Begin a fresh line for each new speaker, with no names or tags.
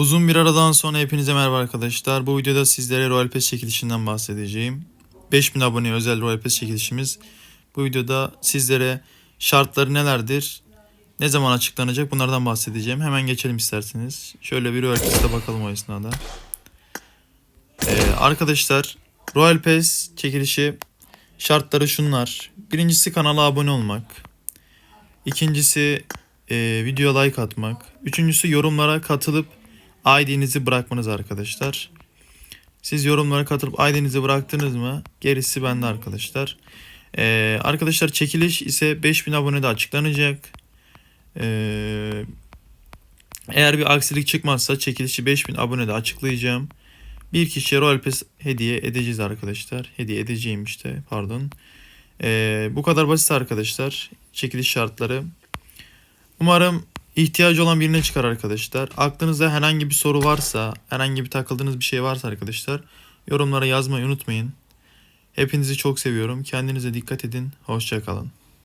Uzun bir aradan sonra hepinize merhaba arkadaşlar. Bu videoda sizlere Royal Pass çekilişinden bahsedeceğim. 5000 abone özel Royal Pass çekilişimiz. Bu videoda sizlere şartları nelerdir, ne zaman açıklanacak bunlardan bahsedeceğim. Hemen geçelim isterseniz. Şöyle bir Royal Pass'e bakalım o esnada. Ee, arkadaşlar Royal Pass çekilişi şartları şunlar. Birincisi kanala abone olmak. İkincisi e, videoya like atmak. Üçüncüsü yorumlara katılıp ID'nizi bırakmanız arkadaşlar. Siz yorumlara katılıp ID'nizi bıraktınız mı? Gerisi bende arkadaşlar. Ee, arkadaşlar çekiliş ise 5000 abonede açıklanacak. Ee, eğer bir aksilik çıkmazsa çekilişi 5000 abonede açıklayacağım. Bir kişiye Royal Pass hediye edeceğiz arkadaşlar. Hediye edeceğim işte pardon. Ee, bu kadar basit arkadaşlar. Çekiliş şartları. Umarım ihtiyacı olan birine çıkar arkadaşlar. Aklınızda herhangi bir soru varsa, herhangi bir takıldığınız bir şey varsa arkadaşlar yorumlara yazmayı unutmayın. Hepinizi çok seviyorum. Kendinize dikkat edin. Hoşçakalın.